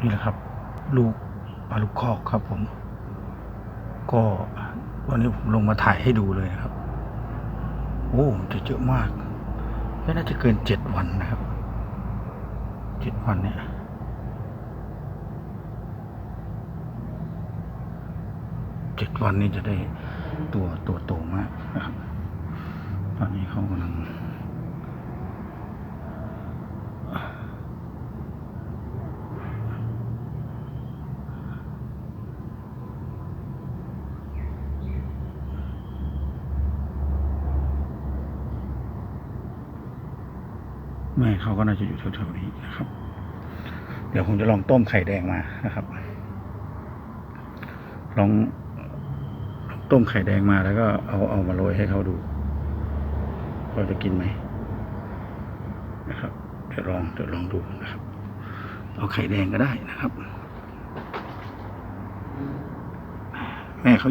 นี่แหละครับ ลูกปลาลูกคอกครับผม ก็วันนี้ผมลงมาถ่ายให้ดูเลยนะครับ โอ้จะเยอะมากไม่น่าจะเกินเจ็ดวันนะครับเจ็ดวันเนี่ยเจ็ดวันนี้จะได้ตัวตัวโตมากนะครับ ตอนนี้เขากำลัง แม่เขาก็น่าจะอยู่แถวๆนี้นะครับ เดี๋ยวผมจะลองต้มไข่แดงมานะครับ ลองต้มไข่แดงมาแล้วก็เอาเอามาโรยให้เขาดูเขาจะกินไหมนะครับเดี๋ยวลองเดี๋ยวลองดูนะครับ เอาไข่แดงก็ได้นะครับ แม่เขา